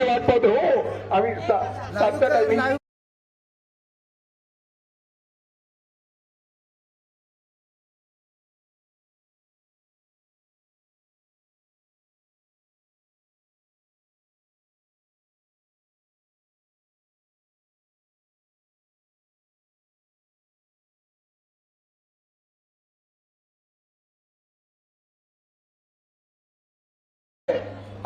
वाटत हो. आम्ही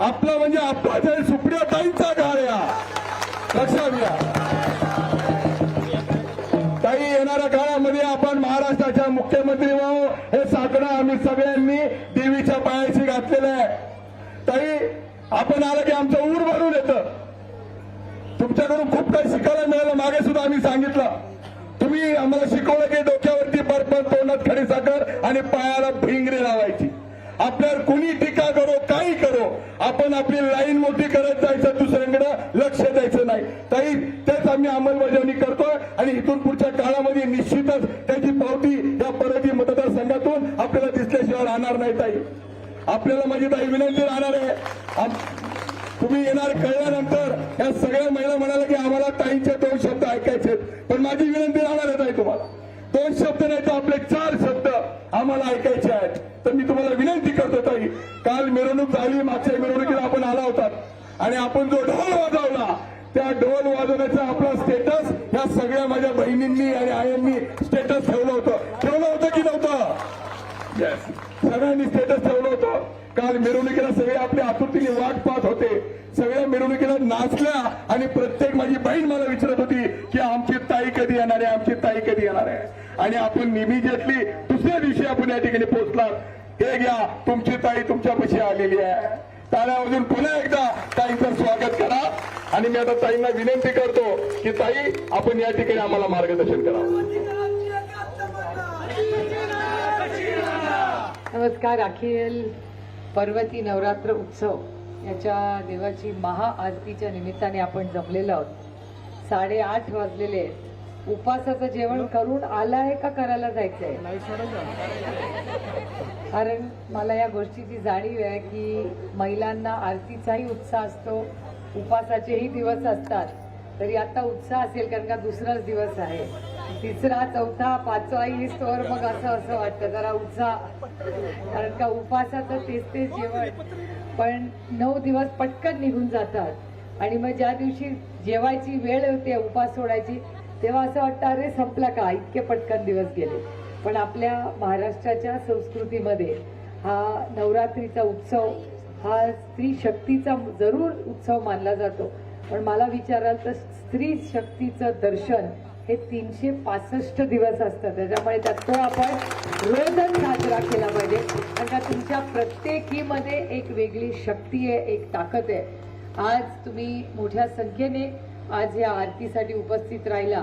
आपला म्हणजे आप्पाच्या सुप्रिया ताईंचा काळ या. लक्षात घ्या. ताई येणाऱ्या काळामध्ये आपण महाराष्ट्राच्या मुख्यमंत्री व्हावं हे साकडं आम्ही सगळ्यांनी देवीच्या पायाशी घातलेलं आहे. ताई आपण आलं की आमचं ऊर भरून येतं. तुमच्याकडून खूप काही शिकायला मिळालं मागे सुद्धा आम्ही सांगितलं. तुम्ही आम्हाला शिकवलं की डोक्यावरती बर्फन तोंडात खडी साखर आणि पायाला भिंगरी लावायची. आपल्यावर कुणी टीका करो काही करो आपण आपली लाईन मोठी करत जायचं दुसऱ्यांकडे लक्ष द्यायचं नाही. ताई तेच आम्ही अंमलबजावणी करतोय आणि इथून पुढच्या काळामध्ये निश्चितच त्याची पावती या परती मतदारसंघातून आपल्याला दिसल्याशिवाय राहणार नाही ताई. आपल्याला माझी ताई विनंती राहणार आहे. तुम्ही येणार कळल्यानंतर या सगळ्या महिला म्हणाल्या की आम्हाला ताईंचे दोन शब्द ऐकायचे पण माझी विनंती राहणार आहे ताई तुम्हाला. दोन शब्द नाही तर आपले चार शब्द आम्हाला ऐकायचे आहेत. तर मी तुम्हाला विनंती करतो ताई. काल मिरवणूक झाली मागच्या मिरवणुकीला आपण आला होता. आणि आपण जो ढोल वाजवला त्या ढोल वाजवण्याचा आपला स्टेटस या सगळ्या माझ्या बहिणींनी आणि आयांनी स्टेटस ठेवलं होतं. ठेवलं होतं की नव्हतं? येस सगळ्यांनी स्टेटस ठेवलं होतं. काल मिरवणुकीला सगळे आपल्या आतुरतीने वाट पाहत होते. सगळ्या मिरवणुकीला नाचल्या आणि प्रत्येक माझी बहीण मला विचारत होती की आमची ताई कधी येणार आहे? आमची ताई कधी येणार आहे? आणि आपण इमिजिएटली दुसऱ्या दिवशी आपण या ठिकाणी पोहोचलात हे घ्या तुमची ताई तुमच्यापाशी आलेली आहे. ताळ्यामधून पुन्हा एकदा ताईंचं स्वागत करा. आणि मी आता ताईंना विनंती करतो की ताई आपण या ठिकाणी आम्हाला मार्गदर्शन करा. नमस्कार अखिल पर्वती नवरात्र उत्सव. याच्या देवाची महाआरतीच्या निमित्ताने आपण जमलेलो आहोत. साडेआठ वाजलेले आहेत. उपासाचं जेवण करून आलाय का करायला जायचंय? कारण मला या गोष्टीची जाणीव आहे की महिलांना आरतीचाही उत्साह असतो उपासाचेही दिवस असतात. तरी आता उत्साह असेल कारण का दुसराच दिवस आहे. तिसरा चौथा पाचवा स्टोअर मग असं असं वाटतं. जरा उत्साह. कारण का उपासाचं तेच तेच जेवण. पण नऊ दिवस पटकन निघून जातात. आणि मग ज्या दिवशी जेवायची वेळ होते उपास सोडायची तेव्हा असं वाटतं अरे संपला का? इतके पटकन दिवस गेले. पण आपल्या महाराष्ट्राच्या संस्कृतीमध्ये हा नवरात्रीचा उत्सव हा स्त्री शक्तीचा जरूर उत्सव मानला जातो. पण मला विचाराल तर स्त्री शक्तीचं दर्शन हे तीनशे पासष्ट दिवस असतं. त्याच्यामुळे त्यात तो आपण रोजच साजरा केला पाहिजे. कारण का तुमच्या प्रत्येकीमध्ये एक वेगळी शक्ती आहे एक ताकद आहे. आज तुम्ही मोठ्या संख्येने आज या आरतीसाठी उपस्थित राहिला.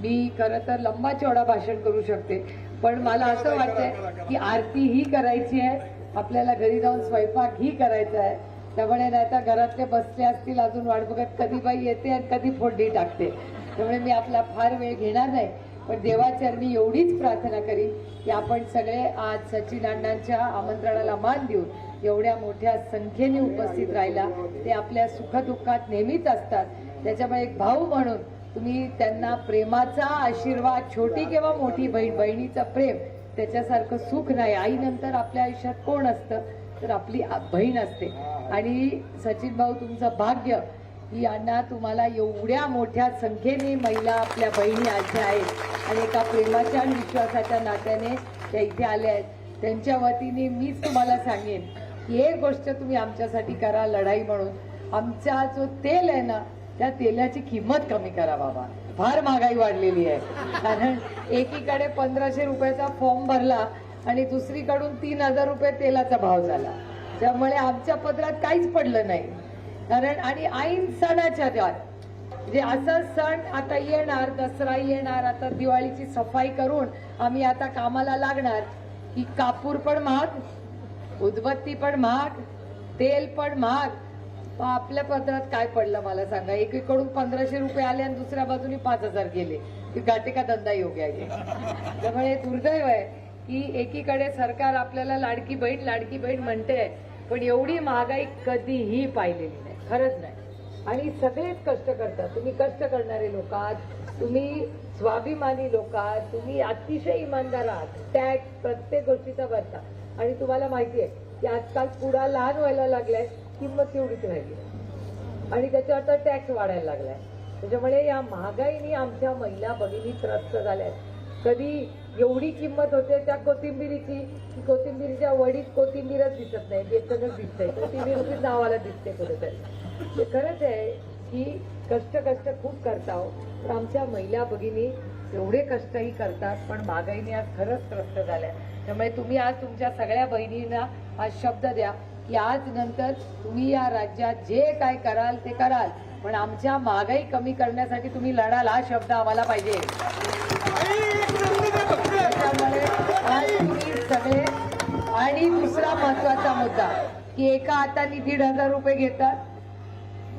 मी खरं तर लंबा चौडा भाषण करू शकते पण मला असं वाटतंय की आरती ही करायची आहे आपल्याला घरी जाऊन स्वयंपाक ही करायचा आहे. त्यामुळे नाही तर घरातले बसले असतील अजून वाट बघत कधी बाई येते आणि कधी फोडणी टाकते. त्यामुळे मी आपला फार वेळ घेणार नाही पण देवाचरणी एवढीच प्रार्थना करीन की आपण सगळे आज सचिन अण्णांच्या आमंत्रणाला मान देऊन एवढ्या मोठ्या संख्येने उपस्थित राहिला. ते आपल्या सुखदुःखात नेहमीच असतात. त्याच्यामुळे एक भाऊ म्हणून तुम्ही त्यांना प्रेमाचा आशीर्वाद छोटी किंवा मोठी बहीण बहिणीचं प्रेम त्याच्यासारखं सुख नाही. आईनंतर आपल्या आयुष्यात कोण असतं? तर आपली बहीण असते. आणि सचिन भाऊ तुमचं भाग्य की यांना तुम्हाला एवढ्या मोठ्या संख्येने महिला आपल्या बहिणी आजच्या आहेत. आणि एका प्रेमाच्या आणि विश्वासाच्या नात्याने त्या इथे आल्या आहेत. त्यांच्या वतीने मीच तुम्हाला सांगेन की एक गोष्ट तुम्ही आमच्यासाठी करा लढाई म्हणून. आमचा जो तेल आहे ना त्या तेलाची किंमत कमी करा बाबा. फार महागाई वाढलेली आहे. कारण एकीकडे पंधराशे रुपयाचा फॉर्म भरला आणि दुसरीकडून तीन हजार रुपये तेलाचा भाव झाला. त्यामुळे आमच्या पदरात काहीच पडलं नाही. कारण आणि ऐन सणाच्या द्वार म्हणजे असं सण आता येणार दसरा येणार आता दिवाळीची सफाई करून आम्ही आता कामाला लागणार की कापूर पण महाग उदबत्ती पण महाग तेल पण महाग. आपल्या पदरात काय पडलं मला सांगा? एकीकडून पंधराशे रुपये आले आणि दुसऱ्या बाजूने पाच हजार गेले. की गाते का धंदा योग्य आहे त्यामुळे दुर्दैव आहे की एकीकडे सरकार आपल्याला लाडकी बहीण लाडकी बहीण म्हणते पण एवढी महागाई कधीही पाहिलेली नाही. खरंच नाही. आणि सगळेच कष्ट करतात. तुम्ही कष्ट करणारे लोक आहात. तुम्ही स्वाभिमानी लोक आहात. तुम्ही अतिशय इमानदार आहात. टॅक्स प्रत्येक गोष्टीचा भरता आणि तुम्हाला माहिती आहे की आजकाल पुडा लहान व्हायला लागलाय. किंमत तेवढीच राहिली. आणि त्याच्यावर तर टॅक्स वाढायला लागलाय. त्याच्यामुळे या महागाईने आमच्या महिला भगिनी त्रस्त झाल्या कधी एवढी किंमत होते त्या कोथिंबिरीची की कोथिंबिरीच्या वडीत कोथिंबीरच दिसत नाही बेसनच दिसतंय. कोथिंबीर नावाला दिसते कुठेतरी. ते खरंच आहे की कष्ट कष्ट खूप करता हो. पण आमच्या महिला भगिनी एवढे कष्टही करतात पण महागाईने आज खरंच त्रस्त झाल्या. त्यामुळे तुम्ही आज तुमच्या सगळ्या बहिणींना आज शब्द द्या. की आज नंतर तुम्ही या राज्यात जे काय कराल ते कराल. पण आमच्या महागाई कमी करण्यासाठी तुम्ही लढाल हा शब्द आम्हाला पाहिजे. आज तुम्ही सगळे आणि दुसरा महत्त्वाचा मुद्दा की एका हाताने दीड हजार रुपये घेतात.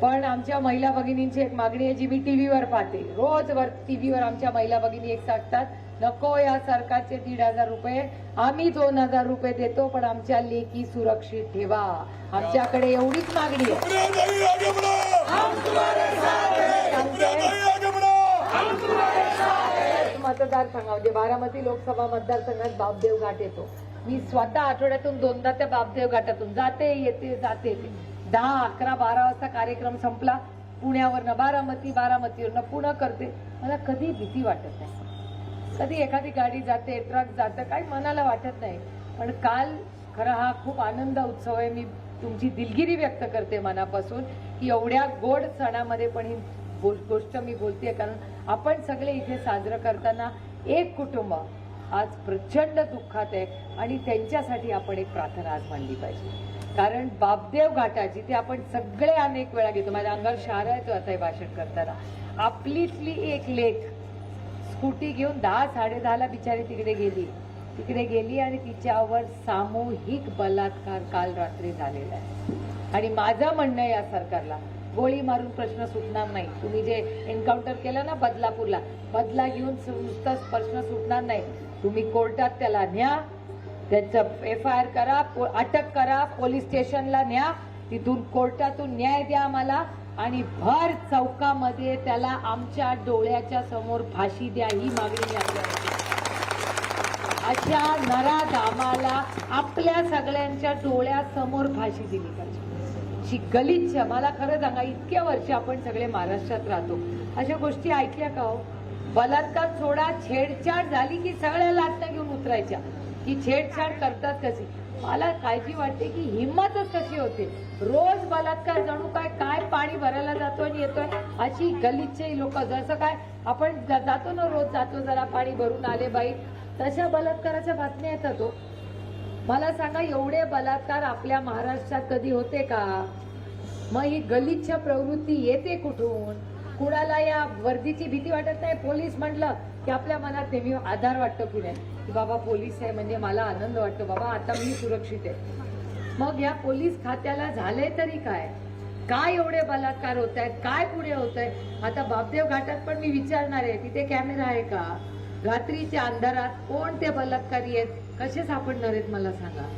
पण आमच्या महिला भगिनींची एक मागणी आहे जी मी टीव्हीवर पाहते. रोज वर टीव्हीवर आमच्या महिला भगिनी एक सांगतात नको या सरकारचे दीड हजार रुपये. आम्ही दोन हजार रुपये देतो पण आमच्या लेकी सुरक्षित ठेवा. आमच्याकडे एवढीच मागणी आहे. मतदारसंघामध्ये बारामती लोकसभा मतदारसंघात बापदेव घाट येतो. मी स्वतः आठवड्यातून दोनदा त्या बापदेव घाटातून जाते येते जाते. दहा अकरा बारा वाजता कार्यक्रम संपला. पुण्यावरनं बारामती बारामतीवरनं पुणे करते. मला कधी भीती वाटत नाही. कधी एखादी गाडी जाते ट्रक जातं काही मनाला वाटत नाही. पण काल खरा हा खूप आनंद उत्सव आहे. मी तुमची दिलगिरी व्यक्त करते मनापासून की एवढ्या गोड सणामध्ये पण ही गोष्ट मी बोलते कारण आपण सगळे इथे साजरं करताना एक कुटुंब आज प्रचंड दुःखात आहे आणि त्यांच्यासाठी आपण एक प्रार्थना आज मांडली पाहिजे. कारण बापदेव घाटाची ते आपण सगळे अनेक वेळा घेतो माझ्या अंगावर शहारा येतो आता हे भाषण करताना. आपलीतली एक लेख स्कूटी घेऊन दहा साडे दहाला बिचारी तिकडे गेली. तिकडे गेली आणि तिच्यावर सामूहिक बलात्कार काल रात्री झालेला आहे. आणि माझं म्हणणं आहे या सरकारला गोळी मारून प्रश्न सुटणार नाही. तुम्ही जे एन्काउंटर केलं ना बदलापूरला बदला घेऊन सु- नुसताच प्रश्न सुटणार नाही. तुम्ही कोर्टात त्याला न्या त्याचं एफ आय आर करा पो- अटक करा पोलीस स्टेशनला न्या तिथून कोर्टातून न्याय द्या आम्हाला. आणि भर चौकामध्ये त्याला आमच्या डोळ्याच्या समोर फाशी द्या ही मागणी आपल्याला अशा नराधामाला आपल्या सगळ्यांच्या डोळ्यासमोर फाशी दिली पाहिजे. शी गलिच्छ मला खरं सांगा इतक्या वर्ष आपण सगळे महाराष्ट्रात राहतो. अशा गोष्टी ऐकल्या का हो? बलात्कार सोडा छेडछाड झाली की सगळ्या लाटणं घेऊन उतरायच्या. की छेडछाड करतात कशी? मला काळजी वाटते की हिंमतच कशी होते. रोज बलात्कार जणू काय काय पाणी भरायला जातो आणि येतोय? अशी गलिच्छ लोक जसं काय आपण जातो ना रोज जातो जरा पाणी भरून आले बाई तशा बलात्काराच्या बातम्या येतात हो. मला सांगा एवढे बलात्कार आपल्या महाराष्ट्रात कधी होते का? मग ही गलिच्छ प्रवृत्ती येते कुठून? कुणाला या वर्दीची भीती वाटत नाही? पोलीस म्हटलं की आपल्या मनात नेहमी आधार वाटतो की नाही? की बाबा पोलीस आहे म्हणजे मला आनंद वाटतो बाबा आता मी सुरक्षित आहे. मग या पोलीस खात्याला झाले तरी काय? काय एवढे बलात्कार होत आहेत काय पुढे होत आहे आता बापदेव घाटात पण मी विचारणार आहे तिथे कॅमेरा आहे का? रात्रीच्या अंधारात कोण ते बलात्कारी आहेत? कसे सापडणार आहेत मला सांगा.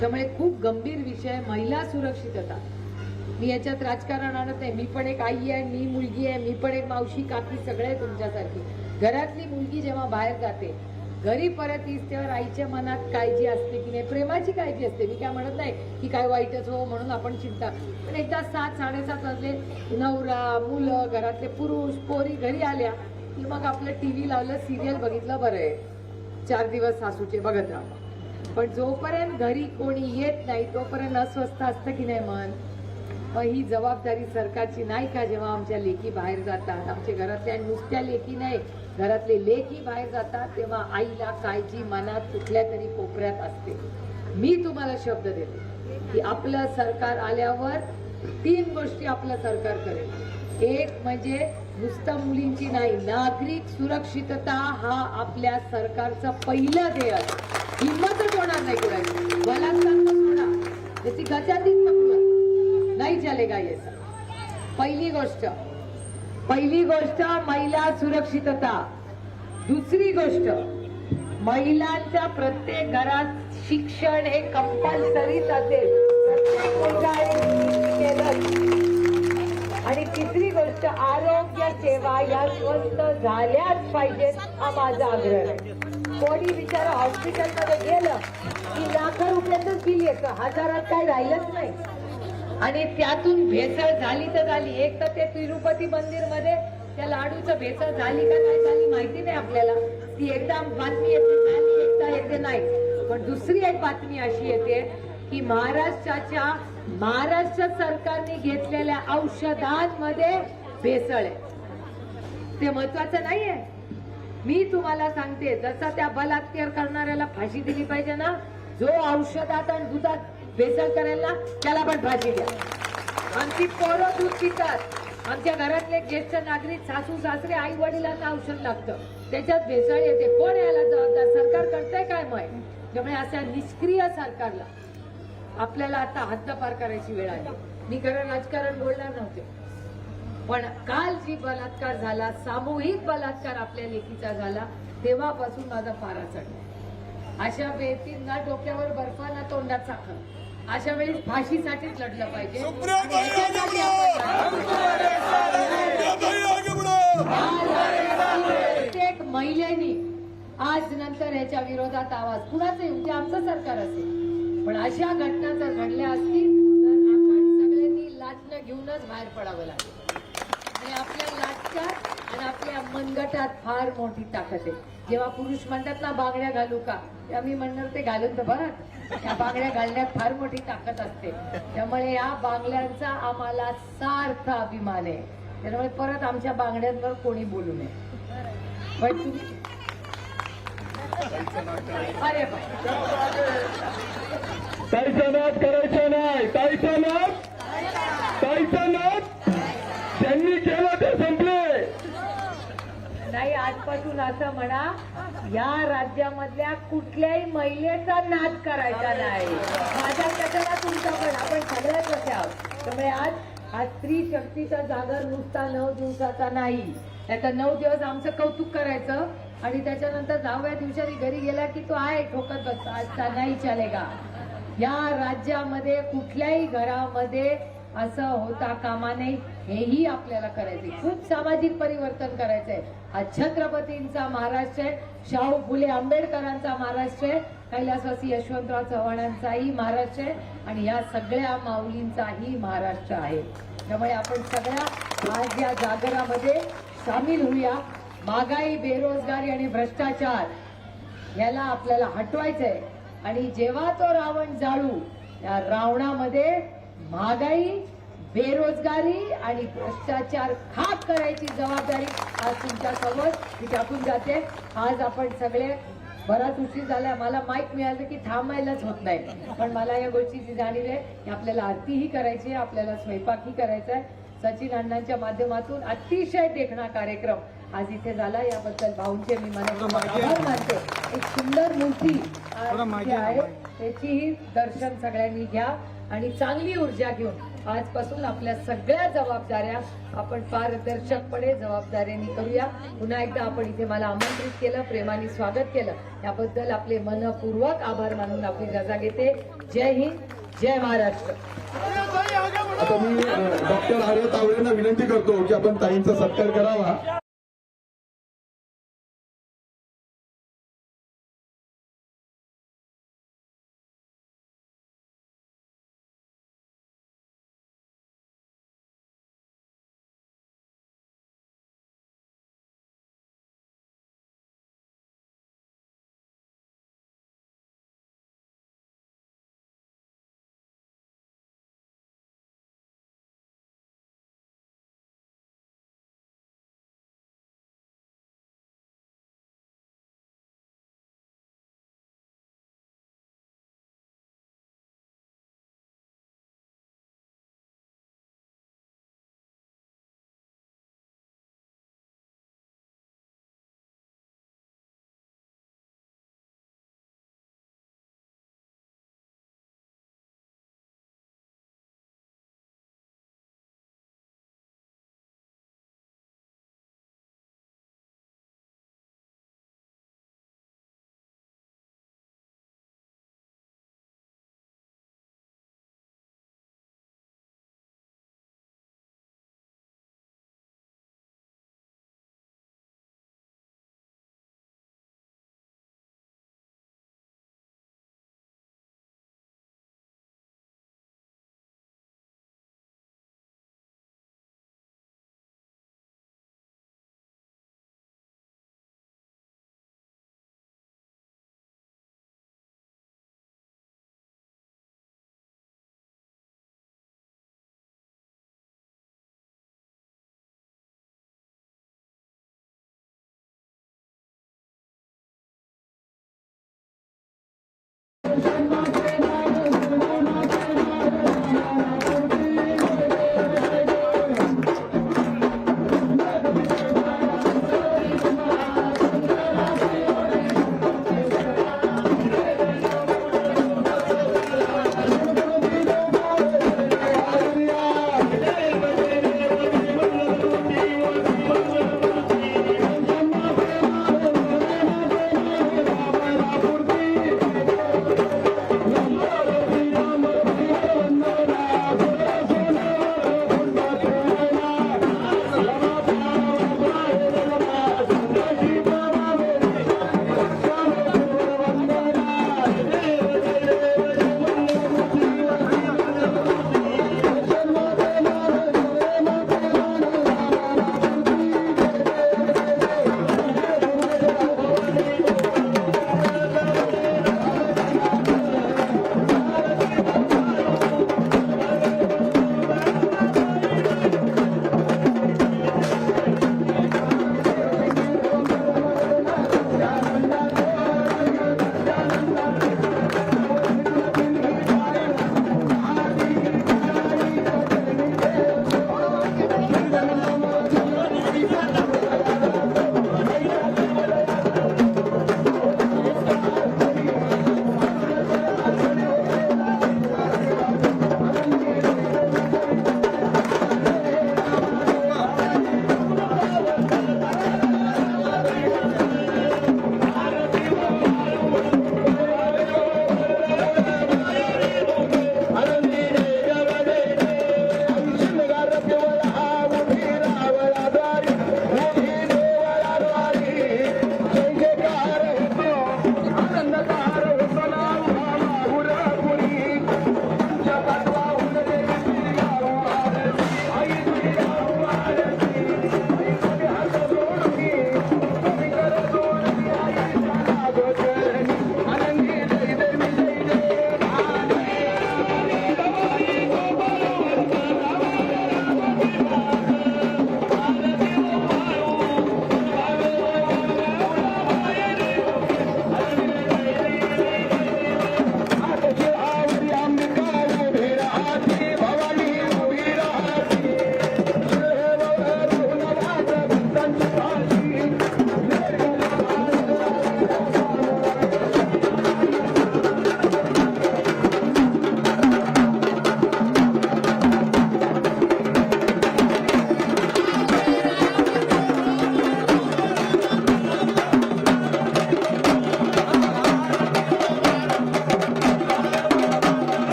त्यामुळे खूप गंभीर विषय महिला सुरक्षितता. मी याच्यात राजकारण आणत नाही. मी पण एक आई आहे मी मुलगी आहे मी पण एक मावशी काकी सगळे आहे तुमच्यासारखी. घरातली मुलगी जेव्हा बाहेर जाते घरी परत येईस तेव्हा आईच्या मनात काळजी असते की नाही? प्रेमाची काळजी असते. मी काय म्हणत नाही की काय वाईटच हो म्हणून आपण चिंता पण एकदा सात साडेसात वाजले नवरा मुलं घरातले पुरुष पोरी घरी आल्या की मग आपलं टी व्ही लावलं सिरियल बघितलं बरं आहे. चार दिवस सासूचे बघत राहा. पण जोपर्यंत घरी कोणी येत नाही तोपर्यंत अस्वस्थ असतं की नाही मन? मग ही जबाबदारी सरकारची नाही का जेव्हा आमच्या लेकी बाहेर जातात? आमच्या घरातल्या नुसत्या लेखी नाही घरातले लेखी बाहेर जातात तेव्हा आईला काळजी मनात कुठल्या तरी कोपऱ्यात असते. मी तुम्हाला शब्द देते की आपलं सरकार आल्यावर तीन गोष्टी आपलं सरकार करेल. एक म्हणजे नुसतं मुलींची नाही नागरिक सुरक्षितता हा आपल्या सरकारचं पहिलं ध्येय हिंमतच होणार नाही कुणाची? बलात्कार तर सोडा. त्याची नाही चलेगा ये सब पहिली गोष्ट. पहिली गोष्ट महिला सुरक्षितता. दुसरी गोष्ट महिलांच्या प्रत्येक घरात शिक्षण हे कंपल्सरीच असेल. केलं. आणि तिसरी गोष्ट आरोग्य सेवा या स्वस्त झाल्याच पाहिजेत हा माझा आग्रह. आहे कोणी विचार हॉस्पिटलमध्ये गेलं की लाख रुपयातच बिल येतं. हजारात काय राहिलंच नाही. आणि त्यातून भेसळ झाली तर झाली. एक तर ते तिरुपती मंदिरमध्ये त्या लाडूचं भेसळ झाली का नाही झाली माहिती नाही आपल्याला. ती एकदा बातमी येते झाली एकदा येते नाही. पण दुसरी एक बातमी अशी येते की महाराष्ट्राच्या महाराष्ट्र सरकारने घेतलेल्या औषधांमध्ये भेसळ आहे. ते महत्वाचं नाहीये. मी तुम्हाला सांगते जसा त्या बलात्कार करणाऱ्याला फाशी दिली पाहिजे ना जो औषधात आणि दुधात भेसळ करायला त्याला पण भाजी द्या. आमची पोरं दूध पितात. आमच्या घरातले ज्येष्ठ नागरिक सासू सासरे आई वडिलांना औषध लागतं. त्याच्यात भेसळ येते. कोण याला जबाबदार? सरकार करतंय काय मय त्यामुळे अशा निष्क्रिय सरकारला आपल्याला आता हद्दपार करायची वेळ आली. मी खरं राजकारण बोलणार नव्हते. पण काल जी बलात्कार झाला सामूहिक बलात्कार आपल्या लेखीचा झाला तेव्हापासून माझा पारा चढला. अशा वेळी ना डोक्यावर बर्फाना तोंडात साखर. अशा वेळी फाशीसाठीच लढलं पाहिजे. प्रत्येक महिलेनी आज नंतर याच्या विरोधात आवाज. कुणाचे ते आमचं सरकार असेल. पण अशा घटना जर घडल्या असतील तर आपण सगळ्यांनी लाटणं घेऊनच बाहेर पडावं लागेल. आणि आपल्या लाटच्यात आणि आपल्या मनगटात फार मोठी ताकद आहे. जेव्हा पुरुष म्हणतात ना बांगड्या घालू का? तेव्हा मी म्हणणार ते घालून तर बरं. या बांगड्या घालण्यात फार मोठी ताकद असते. त्यामुळे या बांगड्यांचा आम्हाला सार्थ अभिमान आहे. त्यामुळे परत आमच्या बांगड्यांवर कोणी बोलू नये. पण तुम्ही अरे बाई. ताईचा नाही. ताईचा नाद ताईचा नाद त्यांनी केला ते संपले नाही आजपासून असं म्हणा या राज्यामधल्या कुठल्याही महिलेचा नाद करायचा नाही. माझ्या कशाला तुमचा पण? आपण सगळ्याच कसे आहोत. त्यामुळे आज हा स्त्री शक्तीचा जागर नुसता नऊ दिवसाचा नाही. त्याचा नऊ दिवस आमचं कौतुक करायचं आणि त्याच्यानंतर दहाव्या दिवसानी घरी गेला की तो आहे ठोकत बस आजचा नाही चालेगा. या राज्यामध्ये कुठल्याही घरामध्ये असं होता कामा नये. हेही आपल्याला करायचंय. खूप सामाजिक परिवर्तन करायचंय. हा छत्रपतींचा महाराष्ट्र आहे. शाहू फुले आंबेडकरांचा महाराष्ट्र आहे. कैलासवासी यशवंतराव चव्हाणांचाही महाराष्ट्र आहे. आणि या सगळ्या माऊलींचाही महाराष्ट्र आहे. त्यामुळे आपण सगळ्या आज या जागरामध्ये सामील होऊया. महागाई बेरोजगारी आणि भ्रष्टाचार याला आपल्याला हटवायचंय. आणि जेव्हा तो रावण जाळू या रावणामध्ये महागाई बेरोजगारी आणि भ्रष्टाचार खाक करायची जबाबदारी आज तुमच्यासमोर मी टाकून जाते. आज आपण सगळे बराच उशीर झाला मला माईक मिळालं की थांबायलाच होत नाही. पण मला या गोष्टीची जाणीव आहे की आपल्याला आरतीही करायची आहे. आपल्याला स्वयंपाकही करायचा आहे. सचिन अण्णांच्या माध्यमातून अतिशय देखणा कार्यक्रम आज इथे झाला. याबद्दल भाऊंचे मी मनापासून आभार मानते. एक सुंदर मूर्ती आहे. त्याचीही दर्शन सगळ्यांनी घ्या आणि चांगली ऊर्जा घेऊन आजपासून आपल्या सगळ्या जबाबदाऱ्या आपण पारदर्शकपणे जबाबदारीने करूया. पुन्हा एकदा आपण इथे मला आमंत्रित केलं प्रेमाने स्वागत केलं. याबद्दल आपले मनपूर्वक आभार मानून आपली रजा घेते. जय हिंद जय महाराष्ट्र. आता मी डॉक्टर आर्य तावरेंना विनंती करतो की आपण ताईंचा सत्कार करावा. Thank you.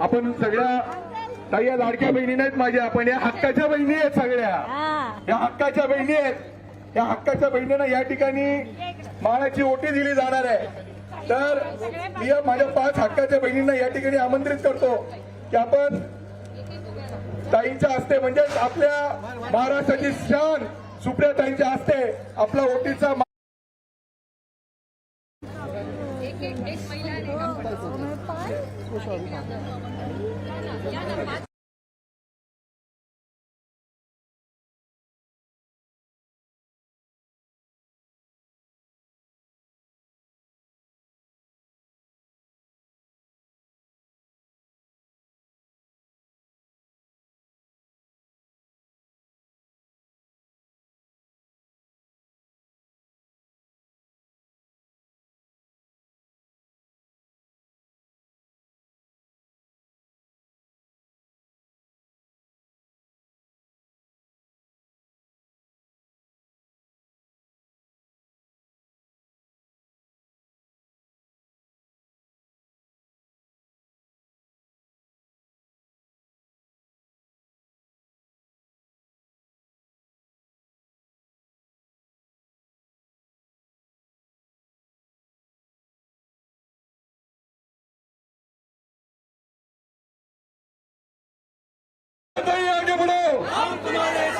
आपण सगळ्या ताई या लाडक्या बहिणी नाहीत माझ्या. आपण या हक्काच्या बहिणी आहेत सगळ्या. या हक्काच्या बहिणी आहेत. या हक्काच्या बहिणींना या ठिकाणी मानाची ओटी दिली जाणार आहे. तर मी या माझ्या पाच हक्काच्या बहिणींना या ठिकाणी आमंत्रित करतो की आपण ताईंच्या हस्ते म्हणजे आपल्या महाराष्ट्राची शान सुप्रिया ताईंच्या हस्ते आपला ओटीचा 不错，不错。आगे बढ़ो। हम तुम्हारे